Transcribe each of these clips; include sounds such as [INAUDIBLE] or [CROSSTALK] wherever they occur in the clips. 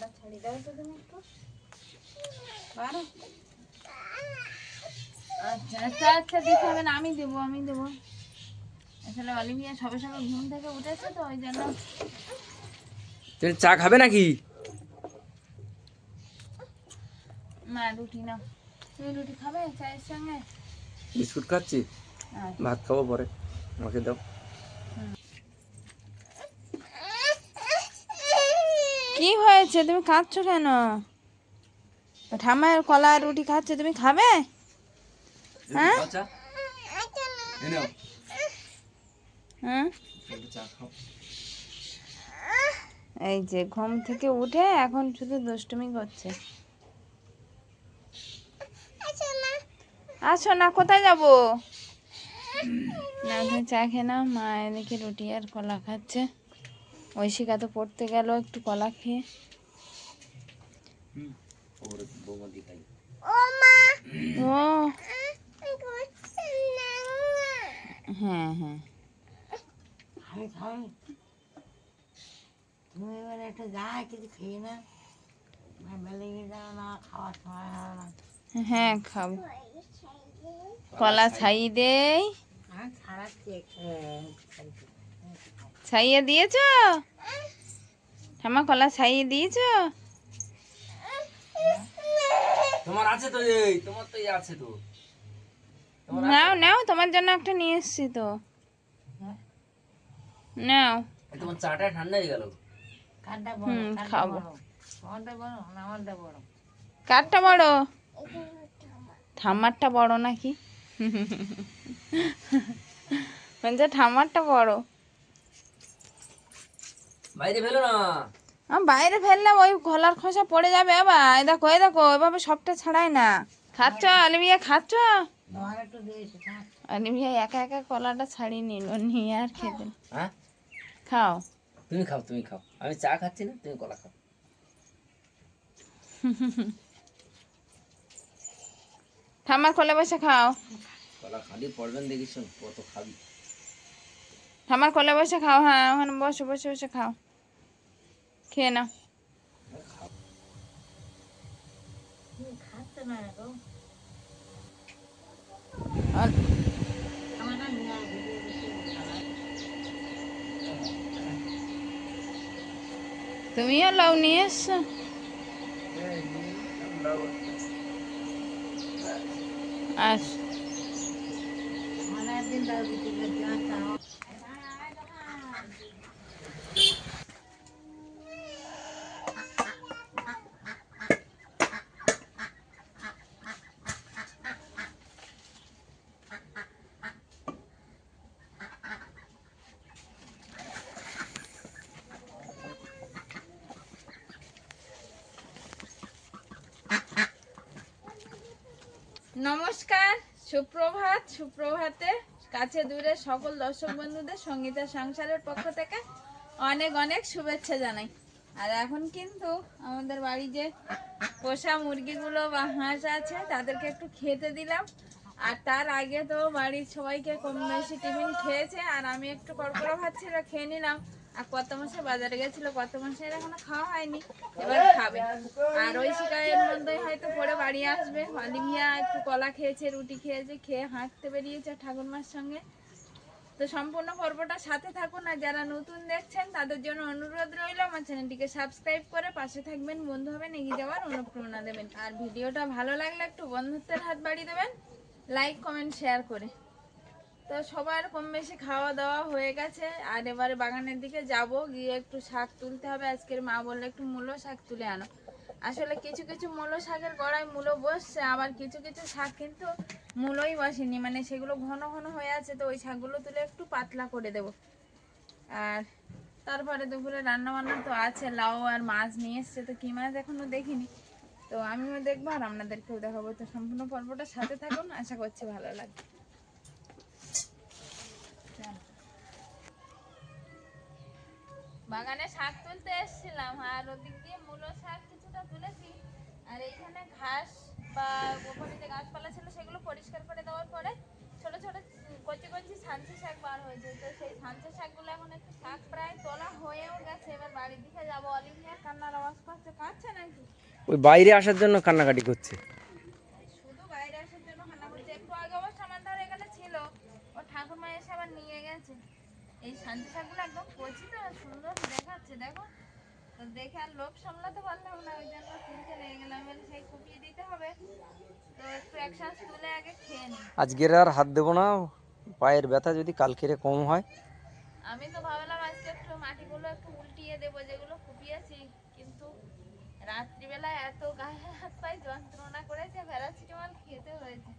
কলাটা ছাড়িয়ে দাও তো তুমি একটু। পারো? আচ্ছা আচ্ছা আচ্ছা দিতে হবে না আমি দেবো আমি দেবো। আসলে অলিভিয়া সবে সবে ঘুম থেকে উঠেছে তো ওই জন্য তুমি চা খাবে নাকি? মা রুটি নাও। তুমি রুটি খাবে চায়ের সঙ্গে? বিস্কুট খাচ্ছি। আচ্ছা। ভাত খাব পরে আমাকে দাও কি হয়েছে তুমি কাঁদছো কেন? ঠাম্মার কলা আর রুটি খাচ্ছে তুমি খাবে? হ্যাঁ? এই হ্যাঁ? এই যে ঘুম থেকে উঠে এখন শুধু দুষ্টুমি করছে। আসো না কোথায় যাব? না তুমি চা খেয়ে নাও মা এদিকে রুটি আর কলা খাচ্ছে। ঐশিকা তো পড়তে গেল একটু কলা খেয়ে। দিয়ে ও হ্যাঁ হ্যাঁ। তুমি এবারে একটা যা কিছু খেয়ে না হ্যাঁ খাব। কলা ছাই দেই আর ছাড়াচ্ছি ছাইয়ে দিয়েছ? ঠাম্মা কলা ছাইয়ে দিয়েছ? তোমার আছে তো এই তোমার তো আছে তো। নাও নাও তোমার জন্য একটা নিয়ে এসছি তো। নাও। তোমার চাটা ঠান্ডা হয়ে গেল। কানটা বড় খাব। বড়। আমারটা বড় আমারটা বড়। কারটা বড়? ঠাম্মারটা বড় নাকি? [LAUGHS] বলছে ঠাম্মারটা বড়। বাইরে ফেলো না। আম বাইরে ফেললে ওই গলার খোসা পড়ে যাবে আবার। এই দেখো এই দেখো এভাবে সবটা ছাড়ায় না। খাচ্ছ আলিমিয়া খাচ্ছ? আলিমিয়া একা একা কলাটা ছাড়িয়ে নিল নিয়ে আর খেতে। হ্যাঁ? খাও। তুমি খাও তুমি খাও। আমি চা খাচ্ছি না তুমি কলা খাও। ঠাম্মার কোলে বসে খাও। কলা খালি পড়বেন দেখিস কত খাবি। ঠাম্মার কোলে বসে খাও হ্যাঁ ওখানে বসে বসে বসে খাও। খেয়ে নাও। তুমিও লাউ নিয়ে এসছো আচ্ছা নমস্কার, সুপ্রভাত, সুপ্রভাতে কাছে দূরে সকল দর্শক বন্ধুদের সঙ্গীতা সংসারের পক্ষ থেকে অনেক অনেক শুভেচ্ছা জানাই। আর এখন কিন্তু আমাদের বাড়ি যে পোষা মুরগিগুলো বা হাঁস আছে, তাদেরকে একটু খেতে দিলাম। আর তার আগে তো বাড়ির সবাইকে কম বেশি টিফিন খেয়েছে, আর আমি একটু কড়কড়া ভাত ছিল খেয়ে নিলাম। আর কত মাসে বাজারে গেছিল কত মাসের এখনও খাওয়া হয়নি এবার খাবে। আর ওই শিকারের মধ্যেই হয়তো পরে বাড়ি আসবে। অলিভিয়া একটু কলা খেয়েছে রুটি খেয়েছে খেয়ে হাঁটতে বেরিয়েছে ঠাকুরমার সঙ্গে। তো সম্পূর্ণ পর্বটা সাথে থাকুন আর যারা নতুন দেখছেন তাদের জন্য অনুরোধ রইল আমার চ্যানেলটিকে সাবস্ক্রাইব করে পাশে থাকবেন বন্ধু হবেন এগিয়ে যাওয়ার অনুপ্রেরণা দেবেন। আর ভিডিওটা ভালো লাগলে একটু বন্ধুত্বের হাত বাড়িয়ে দেবেন লাইক কমেন্ট শেয়ার করে। তো সবার কম বেশি খাওয়া দাওয়া হয়ে গেছে। আর এবারে বাগানের দিকে যাব, গিয়ে একটু শাক তুলতে হবে। আজকের মা বললে, একটু মূলো শাক তুলে আনো। আসলে কিছু কিছু মূলো শাকের গড়ায় মূলো বসছে, আবার কিছু কিছু শাক কিন্তু মূলোই বসেনি। মানে সেগুলো ঘন ঘন হয়ে আছে, তো ওই শাকগুলো তুলে একটু পাতলা করে দেব। আর তারপরে দুপুরে রান্না বান্না তো আছে, লাউ আর মাছ নিয়ে এসছে, তো কি মাছ এখনও দেখিনি। তো আমিও দেখব আর আপনাদেরকেও দেখাবো। তো সম্পূর্ণ পর্বটা সাথে থাকুন, আশা করছি ভালো লাগবে। বাগানে শাক তুলতে এসেছিলাম আর ওদিক দিয়ে মূলো শাক কিছুটা তুলেছি। আর এইখানে ঘাস বা গোপনে যে গাছপালা ছিল সেগুলো পরিষ্কার করে দেওয়ার পরে ছোট ছোট কচি কচি সানসে শাক বার হয়েছে। তো সেই সানসে শাকগুলো এখন একটু শাক প্রায় তোলা হয়েও গেছে। এবার বাড়ির দিকে যাব। অলিভিয়া কান্নার আওয়াজ করছে কাঁদছে নাকি? ওই বাইরে আসার জন্য কান্নাকাটি করছে। শুধু বাইরে আসার জন্য কান্না করছে। একটু আগে অবশ্য আমার ধর এখানে ছিল। ও ঠাকুরমা এসে আবার নিয়ে গেছে। এই শান্তি শাকগুলো একদম কচি তো সুন্দর দেখাচ্ছে দেখো। তো দেখে আর লোভ সামলাতে পারলাম না ওই জন্য কিনতে নিয়ে গেলাম সেই কুপিয়ে দিতে হবে। তো একটু এক শ্বাস তুলে আগে খেয়ে নিই। আজকের আর হাত দেবো না পায়ের ব্যথা যদি কালকেরে কম হয়। আমি তো ভাবলাম আজকে একটু মাটিগুলো একটু উল্টিয়ে দেবো যেগুলো কুপিয়েছি কিন্তু রাত্রিবেলা এত গায়ে হাত পায়ে যন্ত্রণা করেছে প্যারাসিটামল খেতে হয়েছে।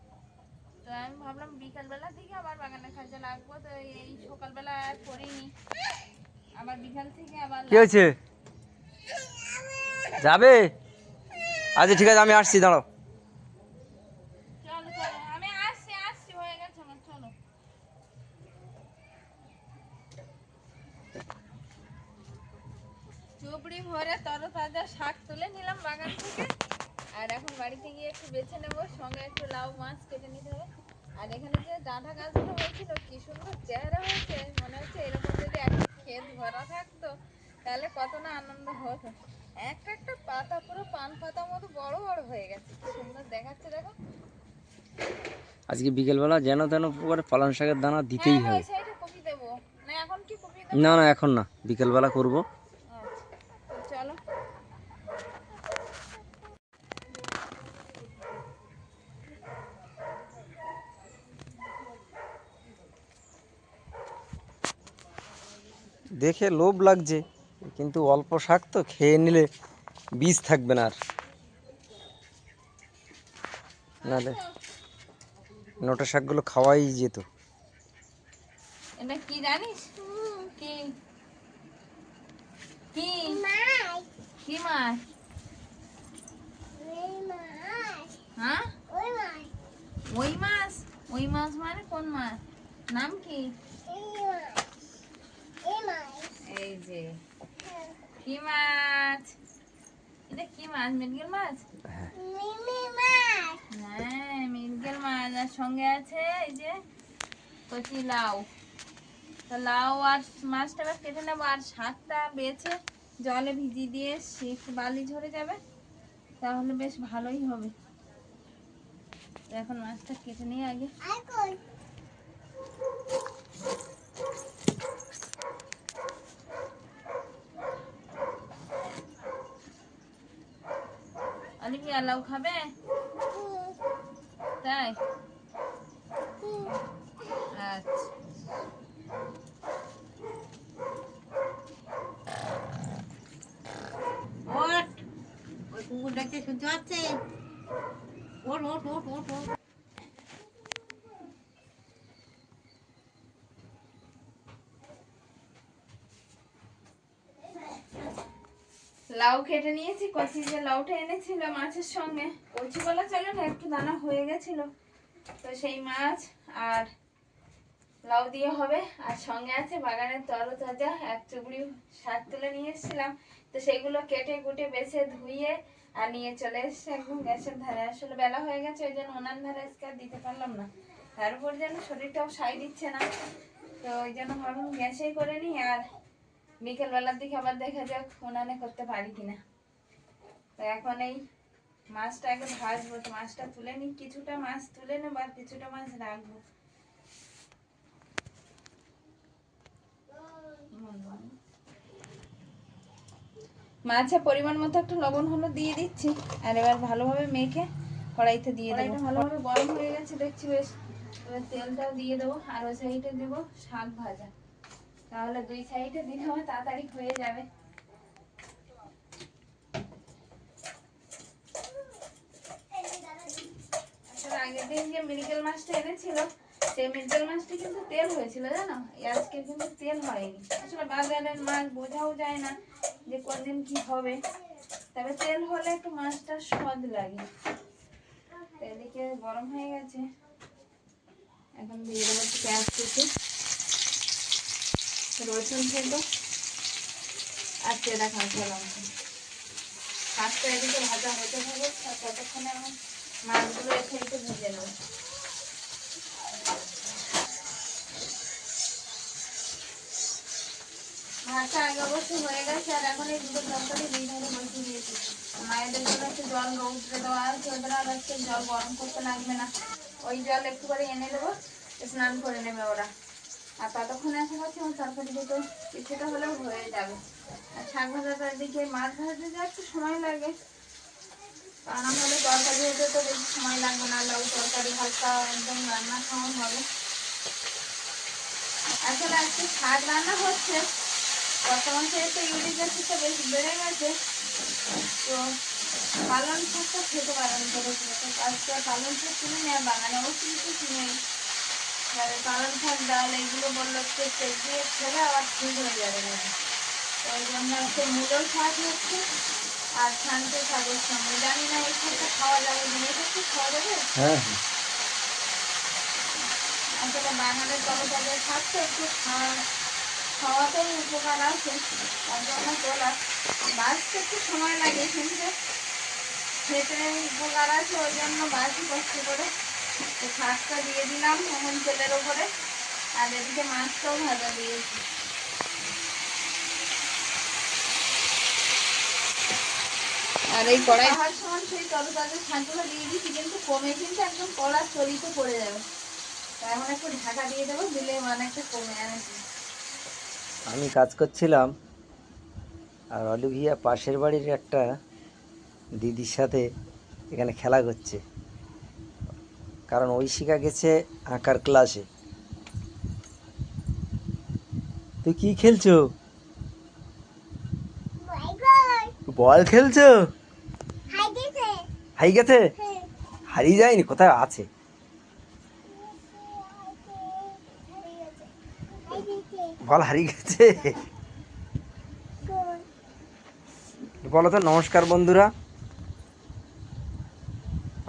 আমি ভাবলাম বিকালবেলা থেকে আবার বাগানের কাজে লাগবো, তো এই সকালবেলা আর করিনি। আবার বিকাল থেকে আবার কি হয়েছে? যাবে? আচ্ছা ঠিক আছে, আমি আসছি, দাঁড়াও চলো চলো আমি আসছি আসছি হয়ে গেছে আমার চলো চুবড়ি ভরে তরতাজা শাক তুলে নিলাম বাগান থেকে আর এখন বাড়িতে গিয়ে একটু বেছে নেব সঙ্গে একটু লাউ মাছ কেটে নিতে হবে আর এখানে যে ডাঁটা গাছগুলো হয়েছিল কি সুন্দর চেহারা হয়েছে মনে হচ্ছে এরকম যদি একটা ক্ষেত ভরা থাকতো তাহলে কত না আনন্দ হতো একটা একটা পাতা পুরো পান পাতা মতো বড় বড় হয়ে গেছে। কি সুন্দর দেখাচ্ছে দেখো। আজকে বিকেলবেলা যেন তেন পরে পালং শাকের দানা দিতেই হ্যাঁ, হবে সাইডে কপি দেবো। না এখন কি কপি দেবো? না না এখন না বিকেলবেলা করব। আচ্ছা চলো। দেখে লোভ লাগছে কিন্তু অল্প শাক তো খেয়ে নিলে বীজ থাকবে না আর। নাহলে নোটা শাকগুলো খাওয়াই যেত। এটা কি জানিস? কি? কি? কি মাছ? হ্যাঁ? ওই মাছ? ওই মাছ মানে কোন মাছ? নাম কি? এই যে। কি মাছ? এটা কি মাছ মৃগেল মাছ হ্যাঁ মাছ আর সঙ্গে আছে এই যে কচি লাউ তো লাউ আর মাছটা এবার কেটে নেব আর শাকটা বেছে জলে ভিজিয়ে দিয়ে সে বালি ঝরে যাবে তাহলে বেশ ভালোই হবে এখন মাছটা কেটে নিয়ে আগে অলিভিয়া লাউ খাবে? তাই? আচ্ছা। ওট ওই কুকুরটাকে শুনতে পাচ্ছে ওট ওট ওট ওট ওট লাউ কেটে নিয়েছি, কচি যে লাউটা এনেছিল মাছের সঙ্গে, কচি বলা চলে না, একটু দানা হয়ে গেছিল। তো সেই মাছ আর লাউ দিয়ে হবে। আর সঙ্গে আছে বাগানের তরতাজা, এক চুবড়ি শাক তুলে নিয়ে এসেছিলাম। তো সেইগুলো কেটে কুটে বেছে ধুয়ে আর নিয়ে চলে এসেছে একদম গ্যাসের ধারে আসলে বেলা হয়ে গেছে, ওই জন্য ওনার ধারে আজকে আর দিতে পারলাম না। তার উপর যেন শরীরটাও সাই দিচ্ছে না। তো ওই জন্য ভাবলাম গ্যাসেই করে নিই আর বিকেল বেলার দিকে আবার দেখা যাক উনানে করতে পারি কিনা। তো এখন এই মাছটা আগে ভাজবো, তো মাছটা তুলে নিই। কিছুটা মাছ তুলে নেব আর কিছুটা মাছ রাখব। মাছে পরিমাণ মতো একটু লবণ হলো দিয়ে দিচ্ছি, আর এবার ভালোভাবে মেখে কড়াইতে দিয়ে দেবো। ভালোভাবে গরম হয়ে গেছে, দেখছি বেশ। এবার তেলটাও দিয়ে দেবো, আর ওই সাইডে দেবো শাক ভাজা। তাহলে দুই সাইডে দিলে আমার তাড়াতাড়ি হয়ে যাবে। আগের দিন যে মৃগেল মাছটা এনেছিল, সেই মৃগেল মাছটা কিন্তু তেল হয়েছিল, জানো? আজকে কিন্তু তেল হয়নি। আসলে বাজারের মাছ বোঝাও যায় না যে কোনদিন কি হবে। তবে তেল হলে একটু মাছটা স্বাদ লাগে। এদিকে গরম হয়ে গেছে। এখন দিয়ে দেবো একটু পেঁয়াজ কুচি রসুন থেতো আর চেরা কাঁচা লঙ্কা পাঁচটা এদিকে ভাজা হতে হবে আর ততক্ষণে এখন মাছগুলো এখে একটু ভেজে নেব। ভাতটা আগে অবশ্যই হয়ে গেছে, আর এখন এই দুটো দরকারি দিয়ে ধরে বসে দিয়েছি মায়েদের জন্য একটু জল রৌদ্রে দেওয়া আর ওদের আর আজকে জল গরম করতে লাগবে না। ওই জল একটু করে এনে দেবো, স্নান করে নেবে ওরা। আর ততক্ষণে আশা করছি আমার তরকারি দুটো কিছুটা হলেও হয়ে যাবে। আর শাক ভাজাটা এদিকে, মাছ ভাজতে যা একটু সময় লাগে। কারণ হলে তরকারি হতে তো বেশি সময় লাগবে না লাউ তরকারি হালকা একদম রান্না খাওয়া হবে। আসলে আজকে শাক রান্না হচ্ছে। বর্তমান তো ইউরিক অ্যাসিডটা বেশি বেড়ে গেছে। তো পালন শাকটা খেতে পারেন করেছিল তো আজকে পালন শাক কিনে নেয় বাগানে অবশ্যই কিছু কিনে এবারে পালন শাক ডাল এগুলো বলল একটু তেল দিয়ে খেলে আবার ঠিক হয়ে যাবে ওই জন্য আজকে মূলো শাক হচ্ছে আর শান্তি শাকের সঙ্গে। জানি না এই শাকটা খাওয়া যাবে জিনিস একটু খাওয়া যাবে? হ্যাঁ। আসলে বাঙালির তরকারি থাকতে একটু খাওয়া খাওয়াতেই উপকার আছে। তার জন্য তোলা বাঁচতে একটু সময় লাগে কিন্তু খেতে উপকার আছে ওই জন্য বাঁচি কষ্ট করে। তো শাকটা দিয়ে দিলাম এখন তেলের ওপরে। আর এদিকে মাছটাও ভাজা দিয়েছি। আর এই কড়াই খাওয়ার সময় সেই তরকারি শাকগুলো দিয়ে দিচ্ছি কিন্তু কমে কিন্তু একদম চলিতে পড়ে যাবে। এখন একটু ঢাকা দিয়ে দেবো দিলে অনেকটা কমে আসবে আমি কাজ করছিলাম আর অলিভিয়া পাশের বাড়ির একটা দিদির সাথে এখানে খেলা করছে। কারণ ঐশিকা গেছে আঁকার ক্লাসে তুই কি খেলছো? বল খেলছো? হাই গেছে? হারিয়ে যায়নি, কোথায়? আছে। বল, হারিয়ে গেছে? বলো তো, নমস্কার বন্ধুরা।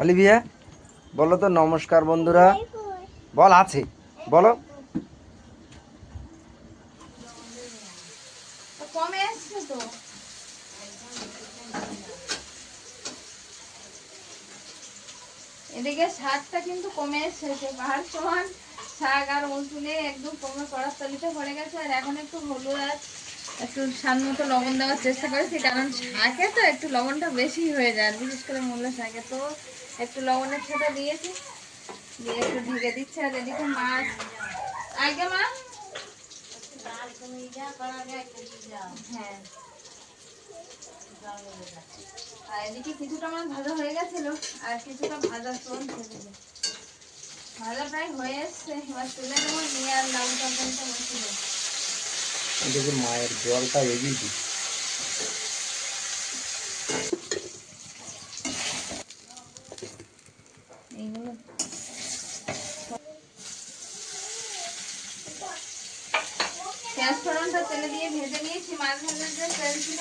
অলিভিয়া? বলো তো, নমস্কার বন্ধুরা। বল, আছে। বলো। এদিকে শাকটা কিন্তু কমে এসেছে। পাহাড় সমান শাক আর উঁচুলে একদম কমে কড়ার তলিতে পড়ে গেছে। আর এখন একটু হলুদ আর একটু স্বাদ মতো লবণ দেওয়ার চেষ্টা করেছি কারণ শাকে তো একটু লবণটা বেশি হয়ে যায়, বিশেষ করে মূল্য শাকে। তো একটু লবণের সাথে দিয়েছি, দিয়ে একটু ঢেকে দিচ্ছে, আর এদিকে মাছ। আগে মা হ্যাঁ। আর এদিকে কিছুটা আমার ভাজা হয়ে আর কিছুটা প্রায় হয়ে এসছে, এবার তুলে নেব, নিয়ে আর তরকারিটা বসিয়ে দেবো দেখি মায়ের জলটা এগিয়ে দিই পেঁয়াজ ফোড়নটা তেলে দিয়ে ভেজে নিয়েছি, মাছ যে তেল ছিল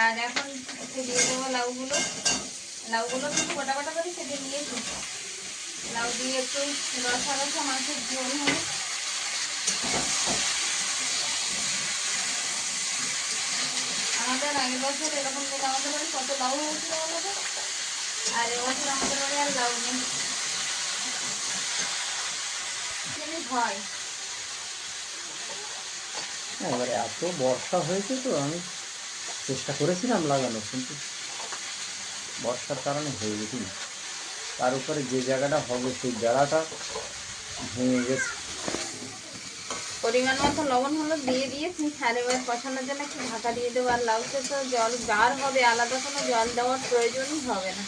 আর এখন দিয়ে দেবো লাউগুলো। লাউগুলো কিন্তু গোটা করে কেটে নিয়েছি। লাউ দিয়ে একটু রসা রসা আগের বছর এরকম আমাদের বাড়ি কত লাউ হয়েছিল আমাদের? বাড়ি আর লাউ নেই। হ্যাঁ, এবারে এত বর্ষা হয়েছে তো আমি চেষ্টা করেছিলাম লাগানো কিন্তু বর্ষার কারণে হয়ে গেছি তার উপরে যে জায়গাটা হবে সেই বেড়াটা ভেঙে গেছে। পরিমাণ মতো লবণ হলো দিয়ে দিয়েছি। আর এবার কষানোর জন্য একটু ঢাকা দিয়ে দেবো। আর লাউ তো জল গার হবে আলাদা কোনো জল দেওয়ার প্রয়োজনই হবে না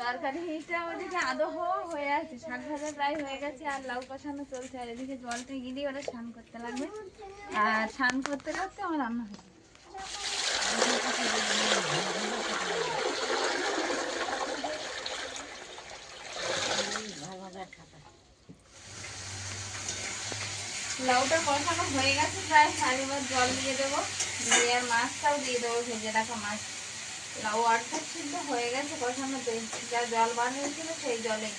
তরকারিটা ওদিকে আদো হওয়া হয়ে আছে শাক ভাজা প্রায় হয়ে গেছে আর লাউ কষানো চলছে, আর এদিকে জলটা গিয়ে ওরা স্নান করতে লাগবে। আর স্নান করতে করতে আমার রান্না হবে লাউটা কষানো হয়ে গেছে, প্রায় আর এবার জল দিয়ে দেবো। দিয়ে আর মাছটাও দিয়ে দেবো, ভেজে রাখা মাছ। লাউ অর্ধেক সিদ্ধ হয়ে গেছে কষানোতে যা জল বানিয়েছিল সেই জলে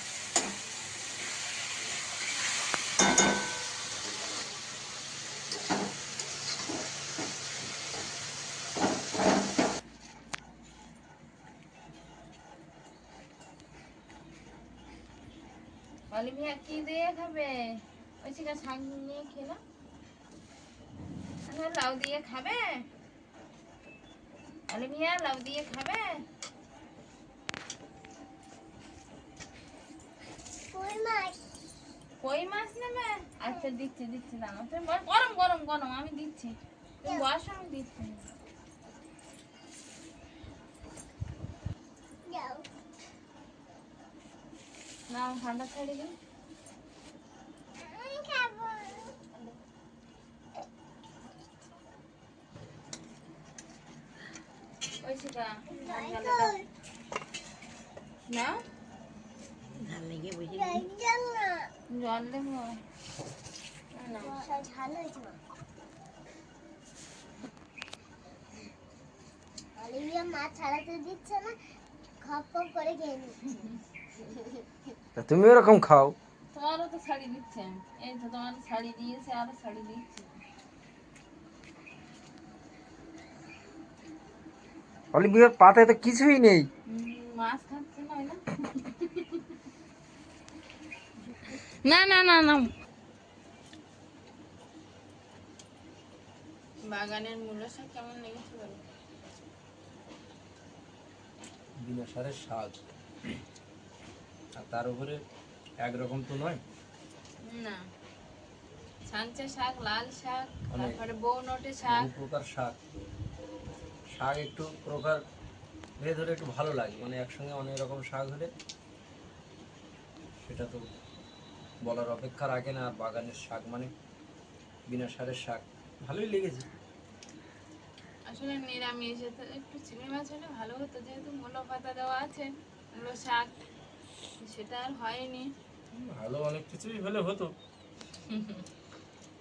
অলিভিয়া কি দিয়ে খাবে? ওই চিকা শাক নিয়ে খেলো। আচ্ছা, লাউ দিয়ে খাবে? অলিভিয়া লাউ দিয়ে খাবে? কই মাছ? নেবে? আচ্ছা দিচ্ছি দিচ্ছি দাঁড়াও। গরম গরম গরম আমি দিচ্ছি। তুমি বসো আমি দিচ্ছি। না ঠান্ডা ছেড়ে দিন ওই শিকা না? ধান লেগে বসে জল দেবো? না অলিভিয়া মাছ ছাড়াতে দিচ্ছে না খপ খপ করে খেয়ে নিচ্ছে। তুমি ওরকম খাও। তোমারও তো শাড়ি দিচ্ছে। এই তো তোমার শাড়ি দিয়েছে আরও শাড়ি দিচ্ছে। অলিভিয়ার পাতায় তো কিছুই নেই। মাছ না না না না না। বাগানের মূল্য শাক কেমন লেগেছে বলো? বিনা সারের শাক আর তার উপরে একরকম তো নয়। না। সাঞ্চা শাক লাল শাক অনেক। তারপরে বৌনটে শাক। বহু প্রকার শাক। শাক একটু প্রকার ভেদ হলে একটু ভালো লাগে। মানে একসঙ্গে অনেক রকম শাক হলে সেটা তো বলার অপেক্ষা রাখে না আর বাগানের শাক মানে বিনা সারের শাক। ভালোই লেগেছে। আসলে নিরামিষ একটু চিংড়ি মাছ হলে ভালো হতো যেহেতু মূলো পাতা দেওয়া আছে মূলো শাক সেটা আর হয়নি। ভালো অনেক কিছুই হলে হতো।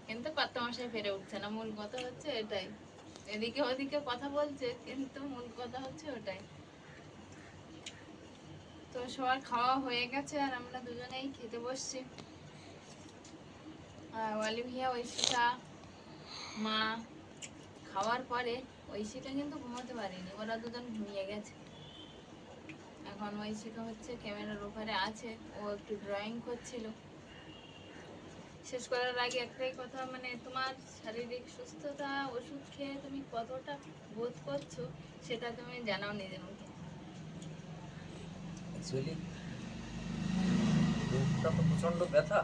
কিন্তু কত মশাই ফেরে উঠছে না। মূল কথা হচ্ছে এটাই। এদিকে ওদিকে কথা বলছে, কিন্তু মূল কথা হচ্ছে ওটাই। তো সবার খাওয়া হয়ে গেছে আর আমরা দুজনেই খেতে বসছি। আর অলিভিয়া ঐশিকা মা খাওয়ার পরে ঐশিকা কিন্তু ঘুমাতে পারেনি, ওরা দুজন ঘুমিয়ে গেছে। এখন ঐশিকা হচ্ছে ক্যামেরার ওপারে আছে, ও একটু ড্রয়িং করছিল। শেষ করার আগে একটাই কথা মানে তোমার শারীরিক সুস্থতা, ওষুধ খেয়ে তুমি কতটা বোধ করছ, সেটা তুমি জানাও নিজের মুখে অ্যাকচুয়ালি রোগটা তো প্রচণ্ড ব্যথা।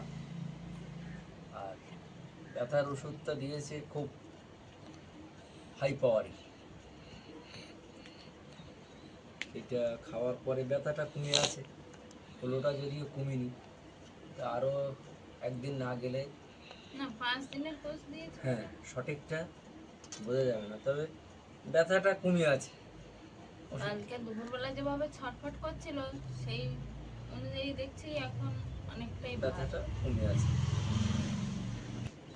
আর ব্যথার ওষুধটা দিয়েছে খুব হাই পাওয়ারের এটা খাওয়ার পরে ব্যথাটা কমে আছে। হলোটা যদিও কমেনি, তা আরও একদিন না গেলে না পাঁচ দিনের কোর্স দিয়েছ? হ্যাঁ সঠিকটা বোঝা যাবে না। তবে ব্যথাটা কমে আছে। কালকে দুপুরবেলা যেভাবে ছটফট করছিল সেই অনুযায়ী দেখছি এখন অনেকটাই ব্যথাটা কমে আছে।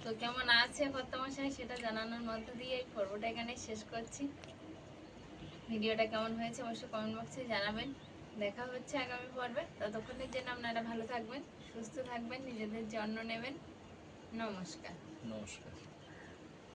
তো কেমন আছে কত মশাই সেটা জানানোর মধ্য দিয়ে এই পর্বটা এখানে শেষ করছি। ভিডিওটা কেমন হয়েছে অবশ্যই কমেন্ট বক্সে জানাবেন। দেখা হচ্ছে আগামী পর্বে। ততক্ষণের জন্য আপনারা ভালো থাকবেন। সুস্থ থাকবেন নিজেদের যত্ন নেবেন। নমস্কার। নমস্কার।